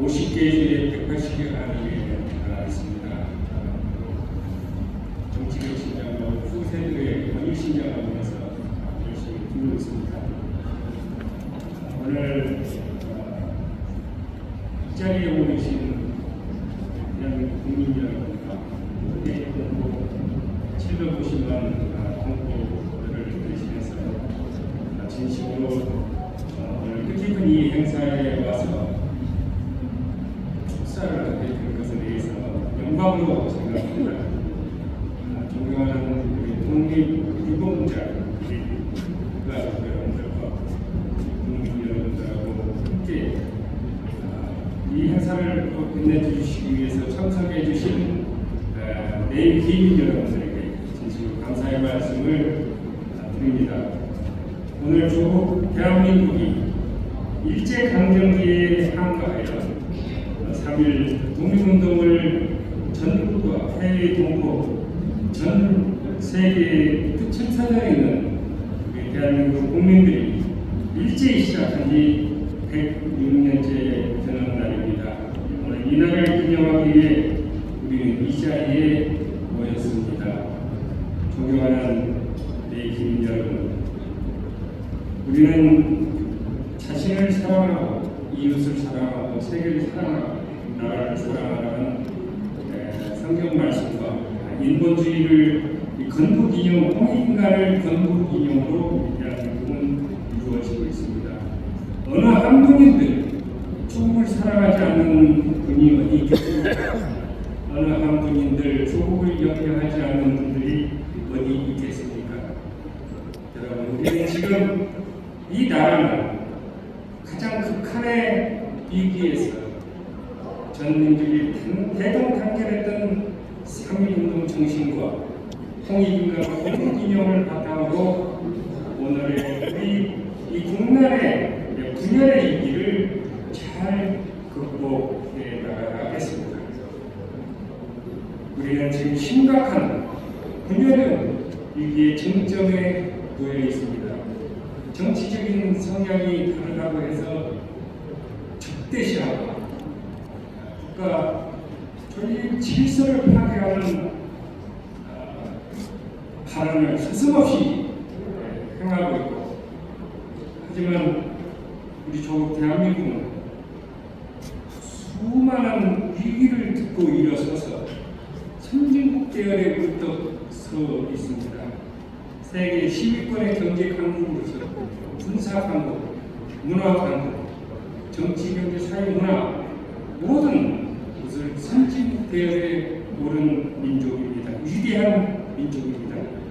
50개 중에 180개가 하나님에 있습니다. 정치적 신장과 후세들의 권위 신장을 위해서 열심히 두고 있습니다. 오늘 어, 이 자리에 오고 계신 대한민국 국민 여러분과 국내 공고 750만 공고를 대신해서 진심으로 어, 오늘 뜻깊은 이 행사에 와서 축사를 하게 된 것에 대해서 영광으로 생각합니다. 아, 존경하는 우리 독립 유공자 여러분들과 국민 여러분들하고 함께 아, 이 행사를 또 끝내주시기 위해서 참석해 주신 아, 내일 기민 여러분들에게 진심으로 감사의 말씀을 아, 드립니다. 오늘 조국 대한민국이 일제강점기에 항거하여 3일 독립운동을 전국과 해외 동포 전 세계의 끝을 찾아 있는 우리 대한민국 국민들이 일제히 시작한 지 106년째 되는 날입니다. 오늘 이 날을 기념하기 위해 우리는 이 자리에 모였습니다. 존경하는 내 기민 여러분, 우리는 자신을 사랑하고 이웃을 사랑하고 세계를 사랑하고 나라를 사랑하라는 에, 성경 말씀과 인본주의를 이 건국 인용 홍익인간을 건국 인용으로 대한민국은 이루어지고 있습니다. 어느 한 분인들 조국을 사랑하지 않는 분이 어디 있겠습니까? 어느 한 분인들 조국을 영령하지 않는 분들이 어디 있겠습니까? 여러분 우리는 지금 이 나라는 가장 극한의 위기에서 전민들이 단- 대동단결했던 3.1운동 정신과 홍익인간과 공동기념을 바탕으로 오늘의 우리 이 국난의 분열의 위기를 잘 극복해 나가겠습니다. 우리는 지금 심각한 분열의 위기의 정점에 놓여 있습니다. 정치적인 성향이 다르다고 해서 적대시하고 국가 전립 질서를 파괴하는 어, 발언을 서슴없이 예, 행하고 있고 하지만 우리 조국 대한민국은 수많은 위기를 듣고 일어서서 선진국 계열에 물떡 서 있습니다. 세계 10위권의 경제 강국으로서 군사 강국, 문화 강국, 정치, 경제, 사회, 문화 모든 것을 선진국 계열에 오른 민족입니다. 위대한 민족입니다.